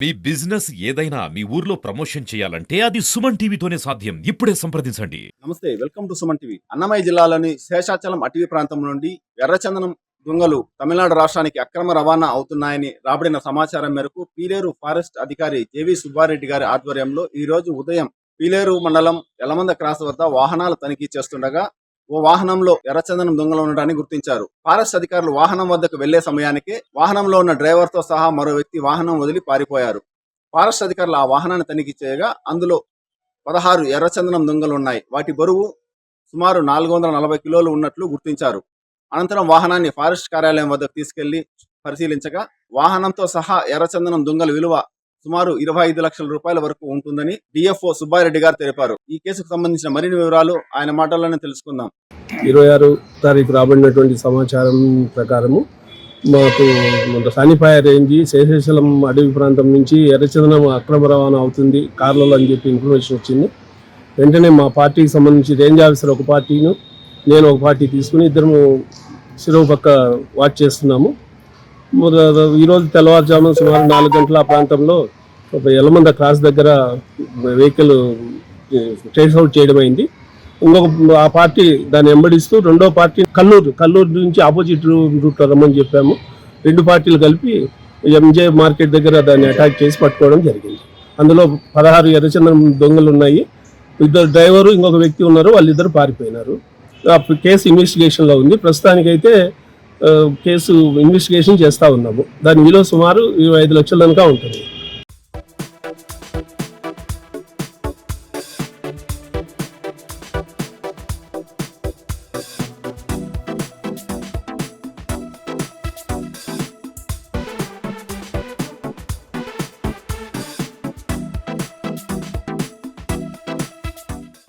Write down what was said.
మీ business ఏదైనా మీ ఊర్లో promotion చేయాలంటే అది సుమన్ టీవీతోనే సాధ్యం. ఇప్పుడే సంప్రదించండి. నమస్తే welcome to Suman TV. Annamayya జిల్లాలోని శేషాచలం అటవీ ప్రాంతం నుండి ఎర్రచందనం దొంగలు తమిళనాడు రాష్ట్రానికి అక్రమ రవాణా అవుతున్నాయని రాబడిన సమాచారం మేరకు పీలేరు ఫారెస్ట్ అధికారి జేవి సుబ్బారెడ్డి గారి ఆధ్వర్యంలో ఈ రోజు ఉదయం పీలేరు మండలం ఎలమంద క్రాస్ వద్ద వాహనాలు తనిఖీ చేస్తుండగా ఓ వాహనంలో ఎర్రచందనం దొంగలు ఉండటాన్ని గుర్తించారు. ఫారెస్ట్ అధికారులు వాహనం వద్దకు వెళ్ళే సమయానికి వాహనంలో ఉన్న డ్రైవర్తో సహా మరో వ్యక్తి వాహనం వదిలి పారిపోయారు. ఫారెస్ట్ అధికారులు ఆ వాహనాన్ని తనిఖీ చేయగా అందులో పదహారు ఎర్రచందనం దొంగలు ఉన్నాయి. వాటి బరువు సుమారు నాలుగు వందల నలభై కిలోలు ఉన్నట్లు గుర్తించారు. అనంతరం వాహనాన్ని ఫారెస్ట్ కార్యాలయం వద్దకు తీసుకెళ్ళి పరిశీలించగా వాహనంతో సహా ఎర్రచందనం దొంగల విలువ సుమారు ఇరవై ఐదు లక్షల రూపాయల వరకు ఉంటుందని డిఎఫ్ఓ సుబ్బారెడ్డి గారు తెలిపారు. ఈ కేసుకు సంబంధించిన మరిన్ని వివరాలు ఆయన మాటల్లోనే తెలుసుకుందాం. ఇరవై ఆరు తారీఖు రాబడినటువంటి సమాచారం ప్రకారము మాకు మన సానిపాయ రేంజ్ శేషాచలం అడవి ప్రాంతం నుంచి ఎర్రచందనం అక్రమ రవాణా అవుతుంది. కార్లలో అని చెప్పి ఇన్ఫర్మేషన్ వచ్చింది. వెంటనే మా పార్టీకి సంబంధించి రేంజ్ ఆఫీసర్ ఒక పార్టీను నేను ఒక పార్టీ తీసుకుని ఇద్దరము శిరవు పక్క వాచ్ చేస్తున్నాము. ఈరోజు తెల్లవారుజామున సుమారు నాలుగు గంటల ఆ ప్రాంతంలో ఒక ఎలమంద క్రాస్ దగ్గర వెహికల్ ట్రేస్ అవుట్ చేయడం అయింది. ఇంకొక ఆ పార్టీ దాన్ని వెంబడిస్తూ రెండో పార్టీ కల్లూరు కల్లూరు నుంచి ఆపోజిట్ రూట్లో రమ్మని చెప్పాము. రెండు పార్టీలు కలిపి ఎంజే మార్కెట్ దగ్గర దాన్ని అటాక్ చేసి పట్టుకోవడం జరిగింది. అందులో పదహారు ఎర్రచందనం దొంగలు ఉన్నాయి. ఇద్దరు డ్రైవరు ఇంకొక వ్యక్తి ఉన్నారు. వాళ్ళిద్దరు పారిపోయినారు. కేసు ఇన్వెస్టిగేషన్లో ఉంది. ప్రస్తుతానికైతే కేసు ఇన్వెస్టిగేషన్ చేస్తూ ఉన్నాము. దాని విలువ సుమారు ఇరవై ఐదు లక్షల దాకా ఉంటుంది.